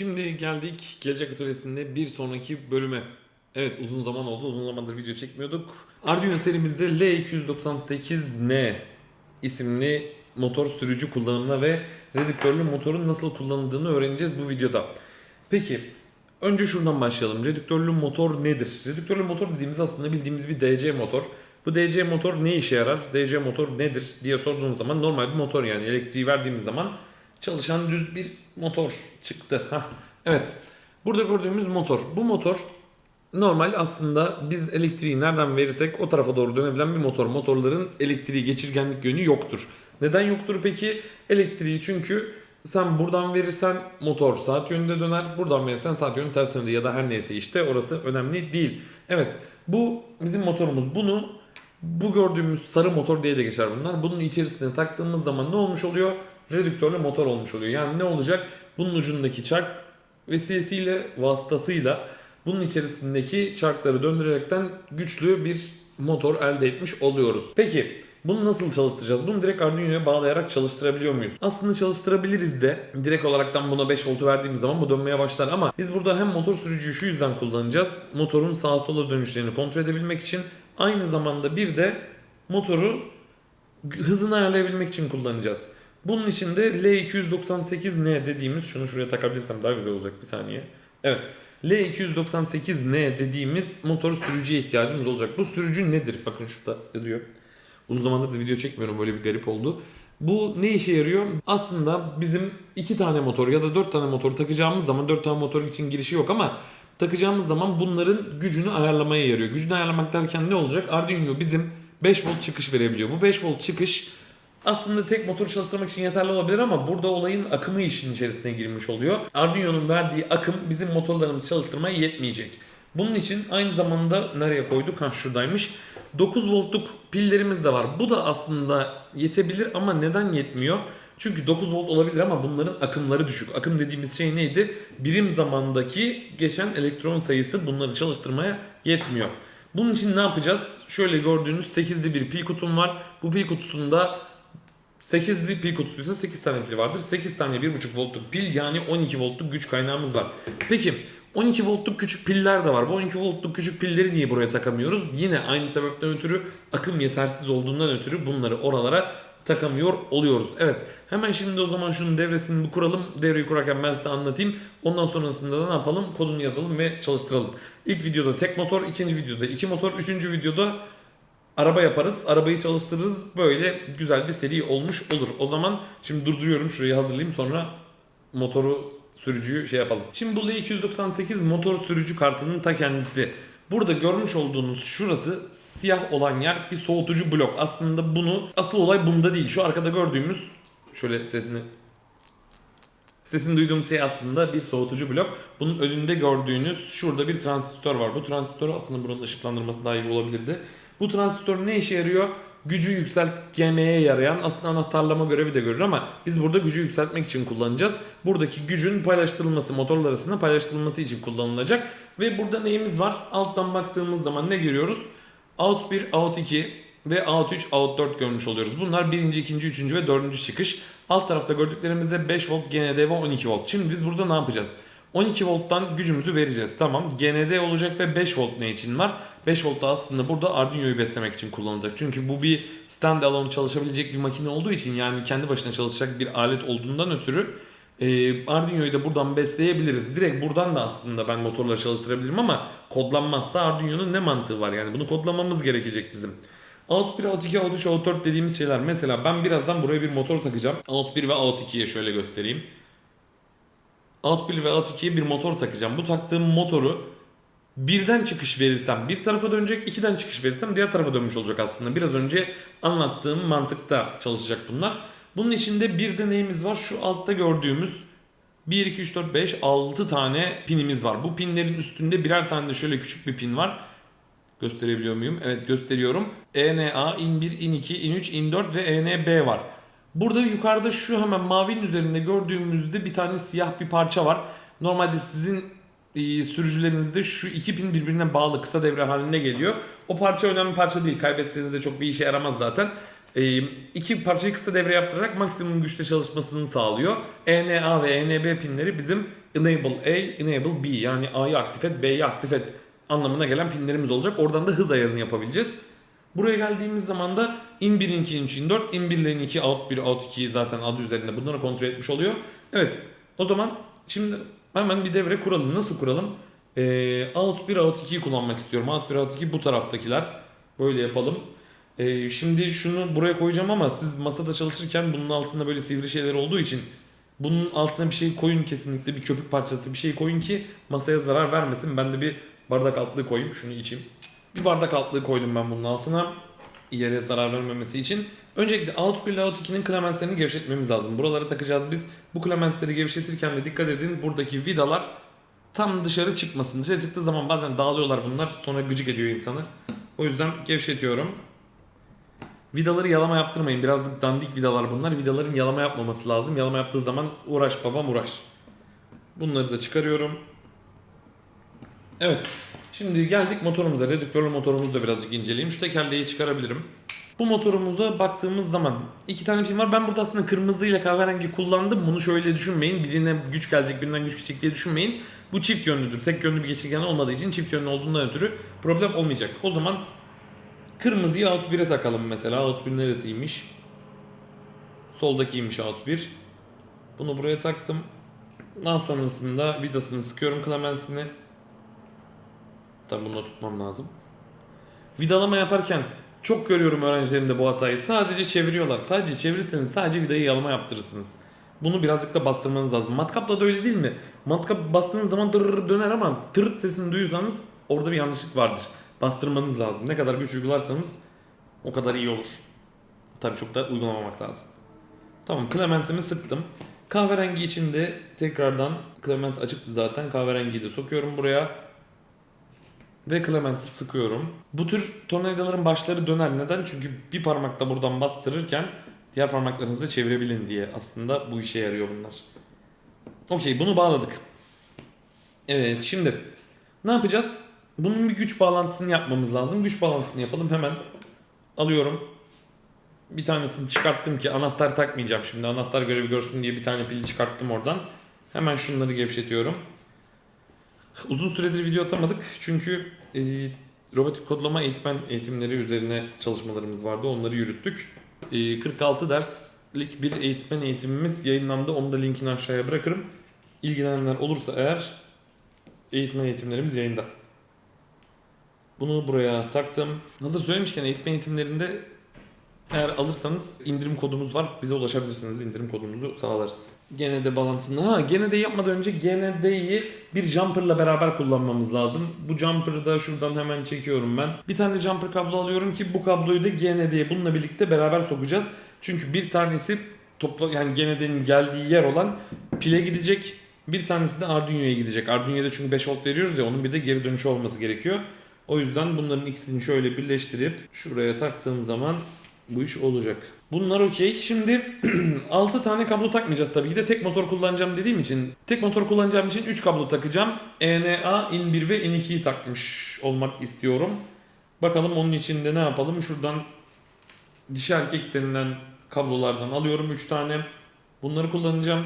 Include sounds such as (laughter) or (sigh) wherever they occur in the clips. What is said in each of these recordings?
Şimdi geldik Gelecek Atölyesi'nde bir sonraki bölüme. Evet uzun zaman oldu. Uzun zamandır video çekmiyorduk. Arduino serimizde L298N isimli motor sürücü kullanımına ve redüktörlü motorun nasıl kullanıldığını öğreneceğiz bu videoda. Peki önce şuradan başlayalım. Redüktörlü motor nedir? Redüktörlü motor dediğimiz aslında bildiğimiz bir DC motor. Bu DC motor ne işe yarar? DC motor nedir diye sorduğumuz zaman normal bir motor yani elektriği verdiğimiz zaman çalışan düz bir motor çıktı. Hah. Evet. Burada gördüğümüz motor. Bu motor normal aslında biz elektriği nereden verirsek o tarafa doğru dönebilen bir motor. Motorların elektriği geçirgenlik yönü yoktur. Neden yoktur peki? Elektriği çünkü sen buradan verirsen motor saat yönünde döner. Buradan verirsen saat yönü ters yönde ya da her neyse işte orası önemli değil. Evet bu bizim motorumuz. Bunu bu gördüğümüz sarı motor diye de geçer bunlar. Bunun içerisine taktığımız zaman ne olmuş oluyor? Redüktörlü motor olmuş oluyor. Yani ne olacak? Bunun ucundaki çark vesilesiyle vasıtasıyla bunun içerisindeki çarkları döndürerekten güçlü bir motor elde etmiş oluyoruz. Peki bunu nasıl çalıştıracağız? Bunu direkt Arduino'ya bağlayarak çalıştırabiliyor muyuz? Aslında çalıştırabiliriz de direkt olaraktan buna 5 voltu verdiğimiz zaman bu dönmeye başlar ama biz burada hem motor sürücüyü şu yüzden kullanacağız. Motorun sağa sola dönüşlerini kontrol edebilmek için aynı zamanda bir de motoru hızını ayarlayabilmek için kullanacağız. Bunun için de L298N dediğimiz şunu şuraya takabilirsem daha güzel olacak bir saniye. Evet. L298N dediğimiz motor sürücüye ihtiyacımız olacak. Bu sürücü nedir? Bakın şurada yazıyor. Uzun zamandır da video çekmiyorum böyle bir garip oldu. Bu ne işe yarıyor? Aslında bizim iki tane motor ya da dört tane motor takacağımız zaman dört tane motor için girişi yok ama takacağımız zaman bunların gücünü ayarlamaya yarıyor. Gücünü ayarlamak derken ne olacak? Arduino bizim 5 volt çıkış verebiliyor. Bu 5 volt çıkış aslında tek motoru çalıştırmak için yeterli olabilir ama burada olayın akımı işin içerisine girmiş oluyor. Arduino'nun verdiği akım bizim motorlarımızı çalıştırmaya yetmeyecek. Bunun için aynı zamanda nereye koyduk? Ha şuradaymış. 9 voltluk pillerimiz de var. Bu da aslında yetebilir ama neden yetmiyor? Çünkü 9 volt olabilir ama bunların akımları düşük. Akım dediğimiz şey neydi? Birim zamandaki geçen elektron sayısı bunları çalıştırmaya yetmiyor. Bunun için ne yapacağız? Şöyle gördüğünüz 8'li bir pil kutum var. Bu pil kutusunda 8'li pil kutusuysa 8 tane pil vardır. 8 tane 1.5 voltluk pil yani 12 voltluk güç kaynağımız var. Peki 12 voltluk küçük piller de var. Bu 12 voltluk küçük pilleri niye buraya takamıyoruz? Yine aynı sebepten ötürü akım yetersiz olduğundan ötürü bunları oralara takamıyor oluyoruz. Evet hemen şimdi o zaman şunun devresini bir kuralım. Devreyi kurarken ben size anlatayım. Ondan sonrasında da ne yapalım? Kodunu yazalım ve çalıştıralım. İlk videoda tek motor, ikinci videoda iki motor, üçüncü videoda araba yaparız. Arabayı çalıştırırız. Böyle güzel bir seri olmuş olur. O zaman şimdi durduruyorum. Şurayı hazırlayayım sonra motoru sürücüyü şey yapalım. Şimdi bu L298 motor sürücü kartının ta kendisi. Burada görmüş olduğunuz şurası siyah olan yer bir soğutucu blok. Aslında bunu asıl olay bunda değil. Şu arkada gördüğümüz şöyle sesini Sesini duyduğum şey aslında bir soğutucu blok. Bunun önünde gördüğünüz şurada bir transistör var. Bu transistör aslında buranın ışıklandırması daha iyi olabilirdi. Bu transistör ne işe yarıyor? Gücü yükseltmeye yarayan aslında anahtarlama görevi de görür ama biz burada gücü yükseltmek için kullanacağız. Buradaki gücün paylaştırılması, motorlar arasında paylaştırılması için kullanılacak. Ve burada neyimiz var? Alttan baktığımız zaman ne görüyoruz? Out 1, Out 2 ve Out 3, Out 4 görmüş oluyoruz. Bunlar birinci, ikinci, üçüncü ve dördüncü çıkış. Alt tarafta gördüklerimizde 5 volt GND ve 12 volt. Şimdi biz burada ne yapacağız? 12 volttan gücümüzü vereceğiz. Tamam GND olacak ve 5 volt ne için var? 5 volt da aslında burada Arduino'yu beslemek için kullanılacak. Çünkü bu bir standalone çalışabilecek bir makine olduğu için yani kendi başına çalışacak bir alet olduğundan ötürü e, Arduino'yu da buradan besleyebiliriz. Direkt buradan da aslında ben motorları çalıştırabilirim ama kodlanmazsa Arduino'nun ne mantığı var? Yani bunu kodlamamız gerekecek bizim. Out 1, Out 2, Out 3, Out 4 dediğimiz şeyler. Mesela ben birazdan buraya bir motor takacağım. Out 1 ve Out 2'ye şöyle göstereyim. Out 1 ve Out 2'ye bir motor takacağım. Bu taktığım motoru birden çıkış verirsem bir tarafa dönecek, ikiden çıkış verirsem diğer tarafa dönmüş olacak aslında. Biraz önce anlattığım mantıkta çalışacak bunlar. Bunun içinde bir de neyimiz var? Şu altta gördüğümüz 1, 2, 3, 4, 5, 6 tane pinimiz var. Bu pinlerin üstünde birer tane de şöyle küçük bir pin var. Gösterebiliyor muyum? Evet gösteriyorum. ENA, IN 1, IN 2, IN 3, IN 4 ve ENB var. Burada yukarıda şu hemen mavinin üzerinde gördüğümüzde bir tane siyah bir parça var. Normalde sizin e, sürücülerinizde şu iki pin birbirine bağlı kısa devre halinde geliyor. O parça önemli parça değil. Kaybetseniz de çok bir işe yaramaz zaten. E, iki parçayı kısa devre yaptırarak maksimum güçte çalışmasını sağlıyor. ENA ve ENB pinleri bizim enable A, enable B yani A'yı aktif et, B'yi aktif et anlamına gelen pinlerimiz olacak. Oradan da hız ayarını yapabileceğiz. Buraya geldiğimiz zaman da in 1, in 2, in 3, in 4, in 1 ile in 2, out 1, out 2 zaten adı üzerinde bunları kontrol etmiş oluyor. Evet o zaman şimdi hemen bir devre kuralım. Nasıl kuralım? Ee, out 1, out 2'yi kullanmak istiyorum. Out 1, out 2 bu taraftakiler. Böyle yapalım. Ee, şimdi şunu buraya koyacağım ama siz masada çalışırken bunun altında böyle sivri şeyler olduğu için bunun altına bir şey koyun kesinlikle bir köpük parçası bir şey koyun ki masaya zarar vermesin. Ben de bir bardak altlığı koyayım şunu içeyim. Bir bardak altlığı koydum ben bunun altına yere zarar vermemesi için. Öncelikle out 1 ile out 2'nin klemenslerini gevşetmemiz lazım. Buralara takacağız biz. Bu klemensleri gevşetirken de dikkat edin buradaki vidalar tam dışarı çıkmasın. Dışarı çıktığı zaman bazen dağılıyorlar bunlar. Sonra gıcık ediyor insanı. O yüzden gevşetiyorum. Vidaları yalama yaptırmayın. Birazcık dandik vidalar bunlar. Vidaların yalama yapmaması lazım. Yalama yaptığı zaman uğraş babam uğraş. Bunları da çıkarıyorum. Evet. Şimdi geldik motorumuza. Redüktörlü motorumuzu da birazcık inceleyelim. Şu tekerleği çıkarabilirim. Bu motorumuza baktığımız zaman iki tane pin var. Ben burada aslında kırmızı ile kahverengi kullandım. Bunu şöyle düşünmeyin. Birine güç gelecek, birinden güç gidecek diye düşünmeyin. Bu çift yönlüdür. Tek yönlü bir geçirgen olmadığı için çift yönlü olduğundan ötürü problem olmayacak. O zaman kırmızıyı out 1'e takalım mesela. Out 1 neresiymiş? Soldakiymiş out 1. Bunu buraya taktım. Daha sonrasında vidasını sıkıyorum klemensini. Tabi bunu tutmam lazım. Vidalama yaparken çok görüyorum öğrencilerimde bu hatayı. Sadece çeviriyorlar. Sadece çevirirseniz sadece vidayı yalama yaptırırsınız. Bunu birazcık da bastırmanız lazım. Matkapla da öyle değil mi? Matkap bastığınız zaman dırr döner ama tırt sesini duyuyorsanız orada bir yanlışlık vardır. Bastırmanız lazım. Ne kadar güç uygularsanız o kadar iyi olur. Tabii çok da uygulamamak lazım. Tamam Clemens'imi sıktım. Kahverengi için de tekrardan Clemens açıktı zaten. Kahverengiyi de sokuyorum buraya. Ve Clemens'i sıkıyorum. Bu tür tornavidaların başları döner. Neden? Çünkü bir parmakla buradan bastırırken diğer parmaklarınızı çevirebilin diye. Aslında bu işe yarıyor bunlar. Okey bunu bağladık. Evet şimdi ne yapacağız? Bunun bir güç bağlantısını yapmamız lazım. Güç bağlantısını yapalım hemen. Alıyorum. Bir tanesini çıkarttım ki anahtar takmayacağım şimdi. Anahtar görevi görsün diye bir tane pili çıkarttım oradan. Hemen şunları gevşetiyorum. Uzun süredir video atamadık çünkü e, robotik kodlama eğitmen eğitimleri üzerine çalışmalarımız vardı. Onları yürüttük. E, 46 derslik bir eğitmen eğitimimiz yayınlandı. Onu da linkini aşağıya bırakırım. İlgilenenler olursa eğer eğitmen eğitimlerimiz yayında. Bunu buraya taktım. Hazır söylemişken eğitmen eğitimlerinde eğer alırsanız indirim kodumuz var. Bize ulaşabilirsiniz. indirim kodumuzu sağlarız. GND bağlantısını. Ha GND yapmadan önce GND'yi bir jumper'la beraber kullanmamız lazım. Bu jumper'ı da şuradan hemen çekiyorum ben. Bir tane de jumper kablo alıyorum ki bu kabloyu da GND'ye bununla birlikte beraber sokacağız. Çünkü bir tanesi topla yani GND'nin geldiği yer olan pile gidecek. Bir tanesi de Arduino'ya gidecek. Arduino'ya çünkü 5 volt veriyoruz ya onun bir de geri dönüşü olması gerekiyor. O yüzden bunların ikisini şöyle birleştirip şuraya taktığım zaman bu iş olacak. Bunlar okey. Şimdi (clears throat) 6 tane kablo takmayacağız tabii ki de tek motor kullanacağım dediğim için. Tek motor kullanacağım için 3 kablo takacağım. ENA, IN 1 ve IN 2'yi takmış olmak istiyorum. Bakalım onun için de ne yapalım. Şuradan dişi erkek denilen kablolardan alıyorum 3 tane. Bunları kullanacağım.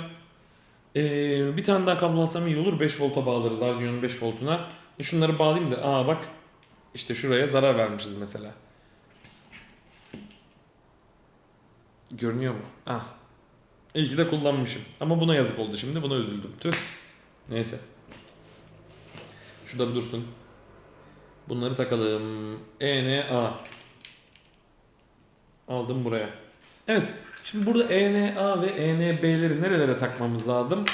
Ee, bir tane daha kablo alsam iyi olur. 5 volta bağlarız Arduino'nun 5 voltuna. Şunları bağlayayım da aa bak işte şuraya zarar vermişiz mesela. Görünüyor mu? Ah. İyi ki de kullanmışım. Ama buna yazık oldu şimdi. Buna üzüldüm. Tüh. Neyse. Şurada dursun. Bunları takalım. E, N, A. Aldım buraya. Evet. Şimdi burada ENA ve ENB'leri nerelere takmamız lazım?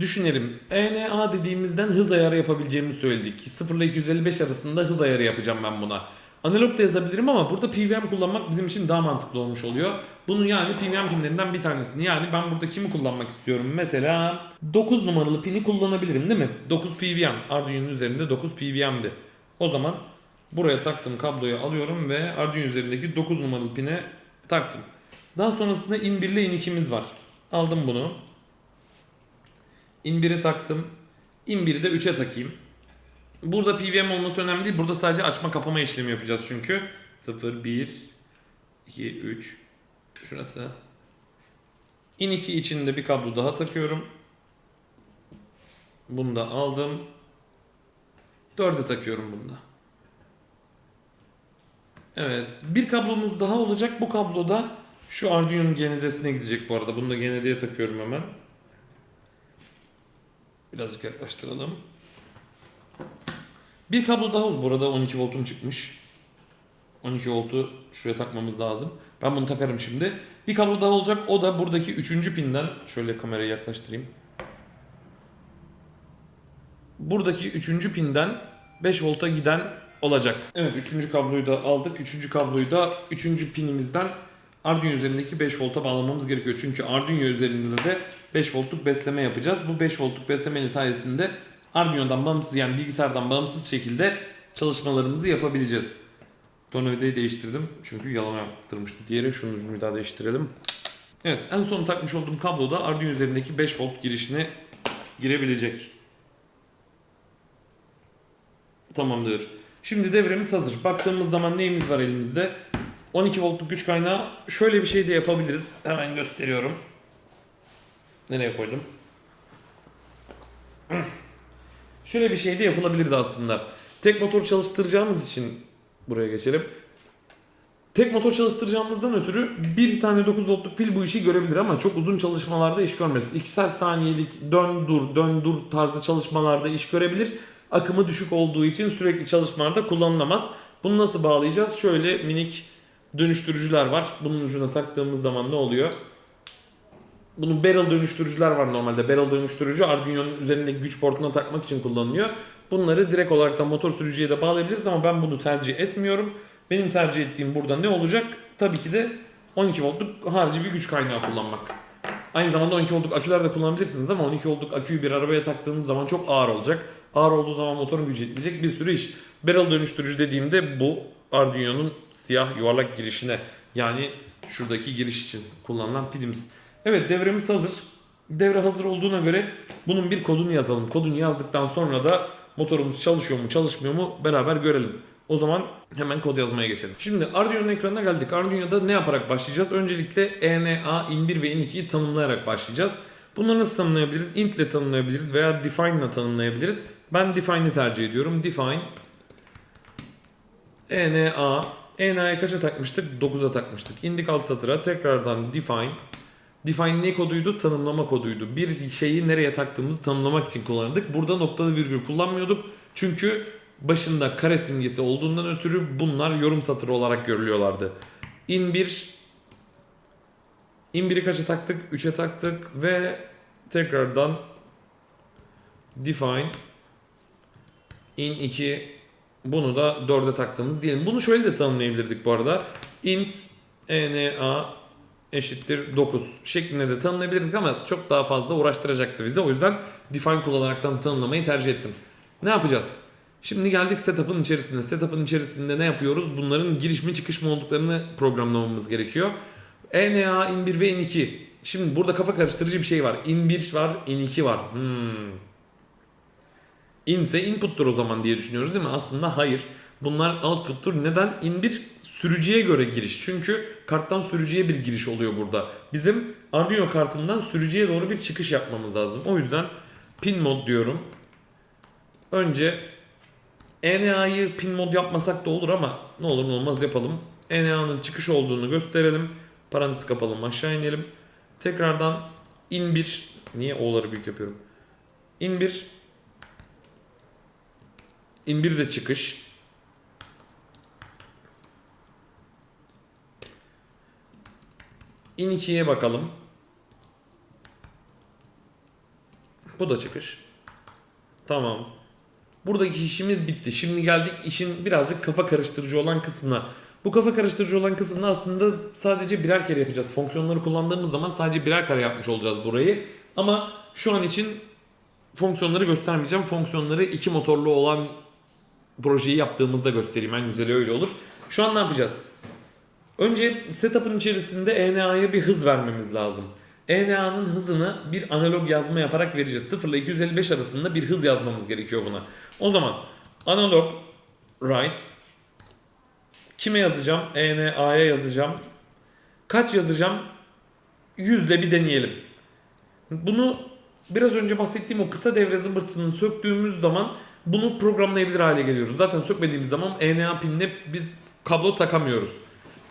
Düşünelim. ENA dediğimizden hız ayarı yapabileceğimizi söyledik. 0 ile 255 arasında hız ayarı yapacağım ben buna. Analog da yazabilirim ama burada PWM kullanmak bizim için daha mantıklı olmuş oluyor. Bunun yani PWM pinlerinden bir tanesini. Yani ben burada kimi kullanmak istiyorum? Mesela 9 numaralı pini kullanabilirim değil mi? 9 PWM. Arduino'nun üzerinde 9 PWM'di. O zaman buraya taktığım kabloyu alıyorum ve Arduino üzerindeki 9 numaralı pine taktım. Daha sonrasında in 1 ile in 2'miz var. Aldım bunu. In 1'i taktım. In 1'i de 3'e takayım. Burada PWM olması önemli değil. Burada sadece açma kapama işlemi yapacağız çünkü. 0, 1, 2, 3. Şurası. In 2 içinde bir kablo daha takıyorum. Bunu da aldım. 4'e takıyorum bunu da. Evet. Bir kablomuz daha olacak. Bu kablo da şu Arduino'nun GND'sine gidecek bu arada. Bunu da GND'ye takıyorum hemen. Birazcık yaklaştıralım. Bir kablo daha oldu. Burada 12 voltum çıkmış. 12 voltu şuraya takmamız lazım. Ben bunu takarım şimdi. Bir kablo daha olacak. O da buradaki 3. pinden. Şöyle kamerayı yaklaştırayım. Buradaki 3. pinden 5 volta giden olacak. Evet 3. kabloyu da aldık. 3. kabloyu da 3. pinimizden Arduino üzerindeki 5 volta bağlamamız gerekiyor. Çünkü Arduino üzerinde de 5 voltluk besleme yapacağız. Bu 5 voltluk beslemenin sayesinde Arduino'dan bağımsız yani bilgisayardan bağımsız şekilde çalışmalarımızı yapabileceğiz. Tornavidayı değiştirdim. Çünkü yalama yaptırmıştı. Diğeri şunun ucunu bir daha değiştirelim. Evet en son takmış olduğum kablo da Arduino üzerindeki 5 volt girişine girebilecek. Tamamdır. Şimdi devremiz hazır. Baktığımız zaman neyimiz var elimizde? 12 voltluk güç kaynağı. Şöyle bir şey de yapabiliriz. Hemen gösteriyorum. Nereye koydum? (clears throat) Şöyle bir şey de yapılabilirdi aslında. Tek motor çalıştıracağımız için buraya geçelim. Tek motor çalıştıracağımızdan ötürü bir tane 9 voltluk pil bu işi görebilir ama çok uzun çalışmalarda iş görmez. İkişer saniyelik dön dur dön dur tarzı çalışmalarda iş görebilir. Akımı düşük olduğu için sürekli çalışmalarda kullanılamaz. Bunu nasıl bağlayacağız? Şöyle minik dönüştürücüler var. Bunun ucuna taktığımız zaman ne oluyor? Bunun barrel dönüştürücüler var normalde. Barrel dönüştürücü Arduino'nun üzerindeki güç portuna takmak için kullanılıyor. Bunları direkt olarak da motor sürücüye de bağlayabiliriz ama ben bunu tercih etmiyorum. Benim tercih ettiğim burada ne olacak? Tabii ki de 12 voltluk harici bir güç kaynağı kullanmak. Aynı zamanda 12 voltluk aküler de kullanabilirsiniz ama 12 voltluk aküyü bir arabaya taktığınız zaman çok ağır olacak. Ağır olduğu zaman motorun gücü yetmeyecek bir sürü iş. Barrel dönüştürücü dediğimde bu Arduino'nun siyah yuvarlak girişine yani şuradaki giriş için kullanılan pilimiz. Evet devremiz hazır. Devre hazır olduğuna göre bunun bir kodunu yazalım. Kodunu yazdıktan sonra da motorumuz çalışıyor mu çalışmıyor mu beraber görelim. O zaman hemen kod yazmaya geçelim. Şimdi Arduino'nun ekranına geldik. Arduino'da ne yaparak başlayacağız? Öncelikle ENA, in1 ve in2'yi tanımlayarak başlayacağız. Bunları nasıl tanımlayabiliriz? Int ile tanımlayabiliriz veya define ile tanımlayabiliriz. Ben define'i tercih ediyorum. Define ENA ENA'ya kaça takmıştık? 9'a takmıştık. İndik alt satıra tekrardan define Define ne koduydu? Tanımlama koduydu. Bir şeyi nereye taktığımızı tanımlamak için kullanırdık. Burada noktalı virgül kullanmıyorduk. Çünkü başında kare simgesi olduğundan ötürü bunlar yorum satırı olarak görülüyorlardı. In 1 in 1'i kaça taktık? 3'e taktık ve tekrardan define in 2 bunu da 4'e taktığımız diyelim. Bunu şöyle de tanımlayabilirdik bu arada. int ena eşittir 9 şeklinde de tanımlayabilirdik ama çok daha fazla uğraştıracaktı bize. O yüzden define kullanaraktan tanımlamayı tercih ettim. Ne yapacağız? Şimdi geldik setup'ın içerisinde. Setup'ın içerisinde ne yapıyoruz? Bunların giriş mi çıkış mı olduklarını programlamamız gerekiyor. ENA, in1 ve in2. Şimdi burada kafa karıştırıcı bir şey var. In1 var, in2 var. Hmm. In ise input'tur o zaman diye düşünüyoruz değil mi? Aslında hayır. Bunlar output'tur. Neden? In1 sürücüye göre giriş. Çünkü karttan sürücüye bir giriş oluyor burada. Bizim Arduino kartından sürücüye doğru bir çıkış yapmamız lazım. O yüzden pin mod diyorum. Önce ENA'yı pin mod yapmasak da olur ama ne olur ne olmaz yapalım. ENA'nın çıkış olduğunu gösterelim. Parantez kapalım aşağı inelim. Tekrardan in 1 niye o'ları büyük yapıyorum? In 1 in 1 de çıkış. In 2'ye bakalım. Bu da çıkış. Tamam. Buradaki işimiz bitti. Şimdi geldik işin birazcık kafa karıştırıcı olan kısmına. Bu kafa karıştırıcı olan kısmını aslında sadece birer kere yapacağız. Fonksiyonları kullandığımız zaman sadece birer kere yapmış olacağız burayı. Ama şu an için fonksiyonları göstermeyeceğim. Fonksiyonları iki motorlu olan projeyi yaptığımızda göstereyim. En güzeli öyle olur. Şu an ne yapacağız? Önce setup'ın içerisinde ENA'ya bir hız vermemiz lazım. ENA'nın hızını bir analog yazma yaparak vereceğiz. 0 ile 255 arasında bir hız yazmamız gerekiyor buna. O zaman analog write kime yazacağım? ENA'ya yazacağım. Kaç yazacağım? 100 ile bir deneyelim. Bunu biraz önce bahsettiğim o kısa devre zımbırtısını söktüğümüz zaman bunu programlayabilir hale geliyoruz. Zaten sökmediğimiz zaman ENA pinine biz kablo takamıyoruz.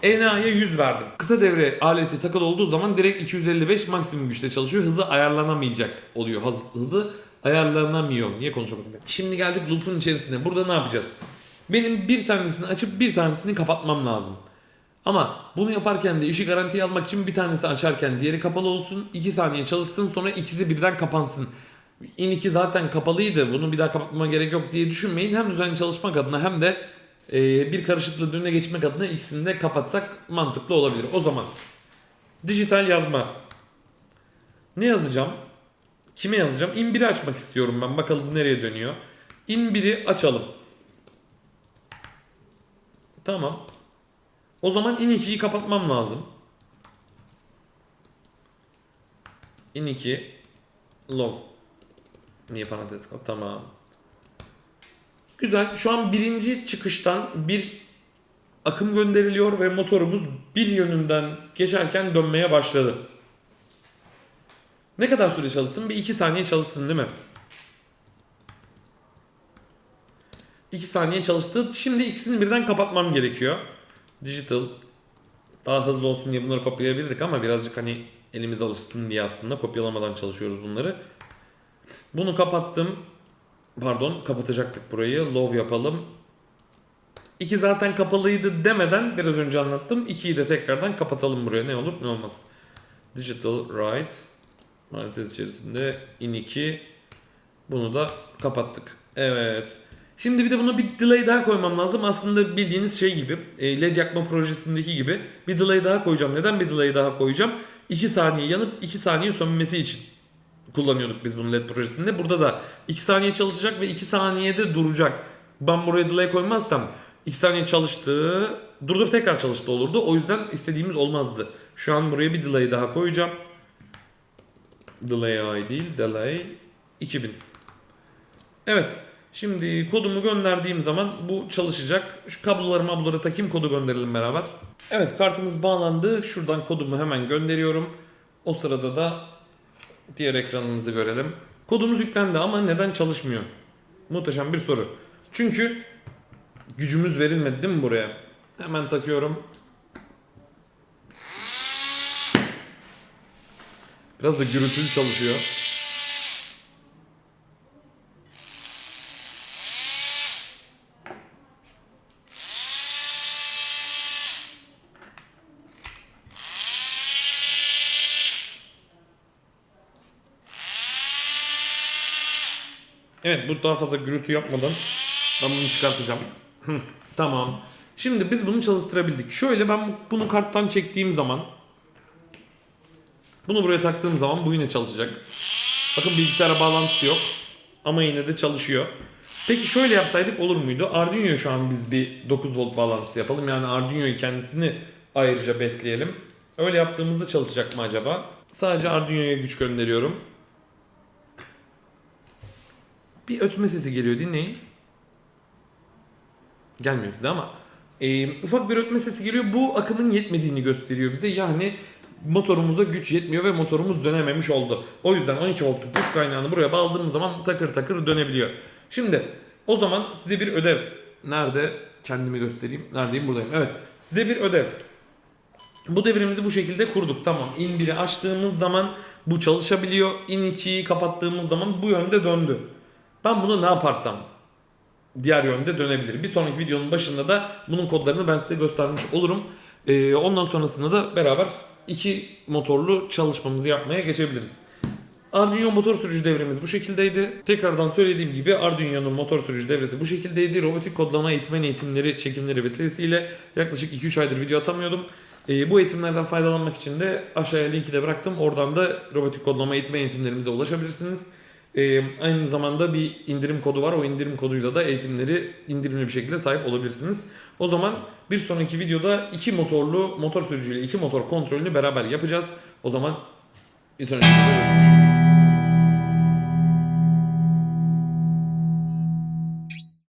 ENA'ya 100 verdim. Kısa devre aleti takılı olduğu zaman direkt 255 maksimum güçte çalışıyor. Hızı ayarlanamayacak oluyor. Hız- Hızı ayarlanamıyor. Niye konuşamadım ben? Şimdi geldik loop'un içerisine. Burada ne yapacağız? Benim bir tanesini açıp bir tanesini kapatmam lazım. Ama bunu yaparken de işi garantiye almak için bir tanesi açarken diğeri kapalı olsun. 2 saniye çalışsın sonra ikisi birden kapansın. In 2 zaten kapalıydı. Bunu bir daha kapatmama gerek yok diye düşünmeyin. Hem düzenli çalışmak adına hem de e, bir karışıklığın önüne geçmek adına ikisini de kapatsak mantıklı olabilir. O zaman dijital yazma. Ne yazacağım? Kime yazacağım? In 1'i açmak istiyorum ben. Bakalım nereye dönüyor. In 1'i açalım. Tamam. O zaman in 2'yi kapatmam lazım. In 2 love. Niye parantez kal? Tamam. Güzel. Şu an birinci çıkıştan bir akım gönderiliyor ve motorumuz bir yönünden geçerken dönmeye başladı. Ne kadar süre çalışsın? Bir 2 saniye çalışsın değil mi? 2 saniye çalıştı. Şimdi ikisini birden kapatmam gerekiyor. Digital daha hızlı olsun diye bunları kopyalayabilirdik ama birazcık hani elimiz alışsın diye aslında kopyalamadan çalışıyoruz bunları. Bunu kapattım. Pardon kapatacaktık burayı. Low yapalım. 2 zaten kapalıydı demeden biraz önce anlattım. 2'yi de tekrardan kapatalım buraya. Ne olur ne olmaz. Digital write parantez içerisinde in 2 bunu da kapattık. Evet. Şimdi bir de buna bir delay daha koymam lazım. Aslında bildiğiniz şey gibi e, LED yakma projesindeki gibi bir delay daha koyacağım. Neden bir delay daha koyacağım? 2 saniye yanıp 2 saniye sönmesi için kullanıyorduk biz bunu LED projesinde. Burada da 2 saniye çalışacak ve 2 saniyede duracak. Ben buraya delay koymazsam 2 saniye çalıştı, durdurup tekrar çalıştı olurdu. O yüzden istediğimiz olmazdı. Şu an buraya bir delay daha koyacağım. Delay I değil, delay 2000. Evet. Şimdi kodumu gönderdiğim zaman bu çalışacak. Şu kabloları mabloları takayım kodu gönderelim beraber. Evet kartımız bağlandı. Şuradan kodumu hemen gönderiyorum. O sırada da diğer ekranımızı görelim. Kodumuz yüklendi ama neden çalışmıyor? Muhteşem bir soru. Çünkü gücümüz verilmedi değil mi buraya? Hemen takıyorum. Biraz da gürültülü çalışıyor. Evet bu daha fazla gürültü yapmadan ben bunu çıkartacağım. Tamam. Şimdi biz bunu çalıştırabildik. Şöyle ben bunu karttan çektiğim zaman bunu buraya taktığım zaman bu yine çalışacak. Bakın bilgisayara bağlantısı yok. Ama yine de çalışıyor. Peki şöyle yapsaydık olur muydu? Arduino'ya şu an biz bir 9 volt bağlantısı yapalım. Yani Arduino'yu kendisini ayrıca besleyelim. Öyle yaptığımızda çalışacak mı acaba? Sadece Arduino'ya güç gönderiyorum. Bir ötme sesi geliyor dinleyin. Gelmiyor size ama e, ufak bir ötme sesi geliyor. Bu akımın yetmediğini gösteriyor bize. Yani motorumuza güç yetmiyor ve motorumuz dönememiş oldu. O yüzden 12 voltluk güç kaynağını buraya bağladığımız zaman takır takır dönebiliyor. Şimdi o zaman size bir ödev. Nerede? Kendimi göstereyim. Neredeyim? Buradayım. Evet. Size bir ödev. Bu devrimizi bu şekilde kurduk. Tamam. In 1'i açtığımız zaman bu çalışabiliyor. In 2'yi kapattığımız zaman bu yönde döndü. Ben bunu ne yaparsam diğer yönde dönebilir. Bir sonraki videonun başında da bunun kodlarını ben size göstermiş olurum. Ee, ondan sonrasında da beraber iki motorlu çalışmamızı yapmaya geçebiliriz. Arduino motor sürücü devremiz bu şekildeydi. Tekrardan söylediğim gibi Arduino'nun motor sürücü devresi bu şekildeydi. Robotik kodlama eğitmen eğitimleri, çekimleri vesilesiyle yaklaşık 2-3 aydır video atamıyordum. Ee, bu eğitimlerden faydalanmak için de aşağıya linki de bıraktım. Oradan da robotik kodlama eğitmen eğitimlerimize ulaşabilirsiniz. Ee, aynı zamanda bir indirim kodu var. O indirim koduyla da eğitimleri indirimli bir şekilde sahip olabilirsiniz. O zaman bir sonraki videoda iki motorlu motor sürücüyle iki motor kontrolünü beraber yapacağız. O zaman bir sonraki videoda görüşürüz.